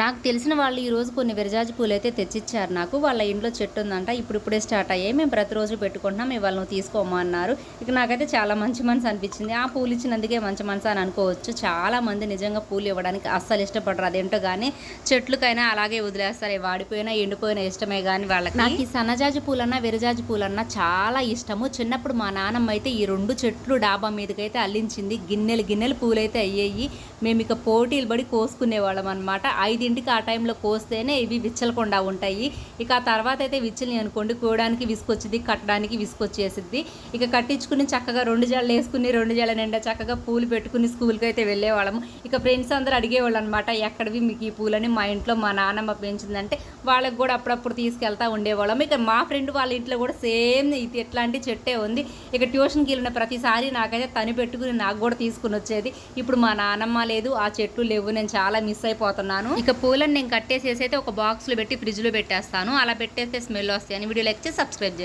నాకు తెలిసిన వాళ్ళు ఈరోజు కొన్ని విరజాజి పూలు అయితే తెచ్చిచ్చారు. నాకు వాళ్ళ ఇంట్లో చెట్టు ఉందంట. ఇప్పుడు ఇప్పుడే స్టార్ట్ అయ్యాయి. మేము ప్రతిరోజు పెట్టుకుంటున్నాం. ఇవాళ నువ్వు తీసుకోమా అన్నారు. ఇక నాకైతే చాలా మంచి మనసు అనిపించింది. ఆ పూలు ఇచ్చినందుకే మంచి మనసు అని అనుకోవచ్చు. చాలా మంది నిజంగా పూలు ఇవ్వడానికి అస్సలు ఇష్టపడరు. అదేంటో కానీ చెట్లకైనా అలాగే వదిలేస్తారు. వాడిపోయినా ఎండిపోయినా ఇష్టమే కానీ వాళ్ళకి. నాకు ఈ సన్నజాజి పూలన్నా విరజాజి పూలన్నా చాలా ఇష్టము. చిన్నప్పుడు మా నాన్నమ్మ అయితే ఈ రెండు చెట్లు డాబా మీదకైతే అల్లించింది. గిన్నెలు గిన్నెలు పూలైతే అయ్యాయి. మేము ఇక పోటీలు పడి కోసుకునేవాళ్ళం అనమాట ఐదు ఐదింటికి ఆ టైంలో కోస్తేనే ఇవి విచ్చలకుండా ఉంటాయి. ఇక ఆ తర్వాత అయితే విచ్చలు అనుకోండి కోయడానికి విసుకొచ్చింది కట్టడానికి విసుకొచ్చేసిద్ది ఇక కట్టించుకుని చక్కగా రెండు జడలు వేసుకుని రెండు జడల నిండా చక్కగా పూలు పెట్టుకుని స్కూల్కి అయితే వెళ్ళేవాళ్ళము. ఇక ఫ్రెండ్స్ అందరూ అడిగేవాళ్ళు అనమాట ఎక్కడివి మీకు ఈ పూలని మా ఇంట్లో మా నాన్నమ్మ పెంచిందంటే? వాళ్ళకి కూడా అప్పుడప్పుడు తీసుకెళ్తా ఉండేవాళ్ళం ఇక మా ఫ్రెండ్ వాళ్ళ ఇంట్లో కూడా సేమ్ ఇది ఎట్లాంటి చెట్టే ఉంది. ఇక ట్యూషన్కి వెళ్ళిన ప్రతిసారి నాకైతే తని పెట్టుకుని నాకు కూడా తీసుకుని వచ్చేది. ఇప్పుడు మా నానమ్మ లేదు ఆ చెట్లు లేవు నేను చాలా మిస్ అయిపోతున్నాను. ఇక పూలను నేను కట్టేసేసి అయితే ఒక బాక్స్లో పెట్టి ఫ్రిడ్జ్లో పెట్టేస్తాను. అలా పెట్టేస్తే స్మెల్ వస్తాయి అని వీడియో చేసి సబ్స్క్రైబ్ చేయండి.